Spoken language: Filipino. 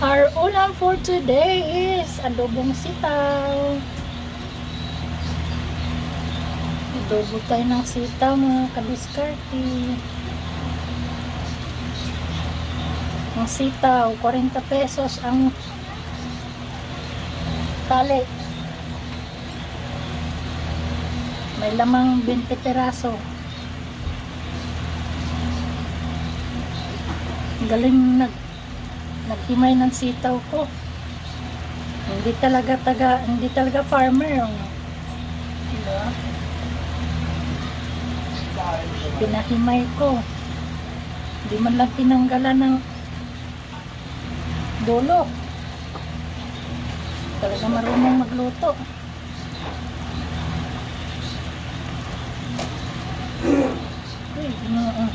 Our ulam for today is adobong sitaw. Adobo tayo ng sitaw mga kabiskarte. Ang sitaw, 40 pesos ang tali. May lamang 20 peraso. Galing nag naghimay ng sitaw ko. Hindi talaga taga, hindi talaga farmer. oh. Diba? Pinahimay ko. Hindi man lang tinanggalan ng dulo. Talaga marunong magluto. Uy, ginoo.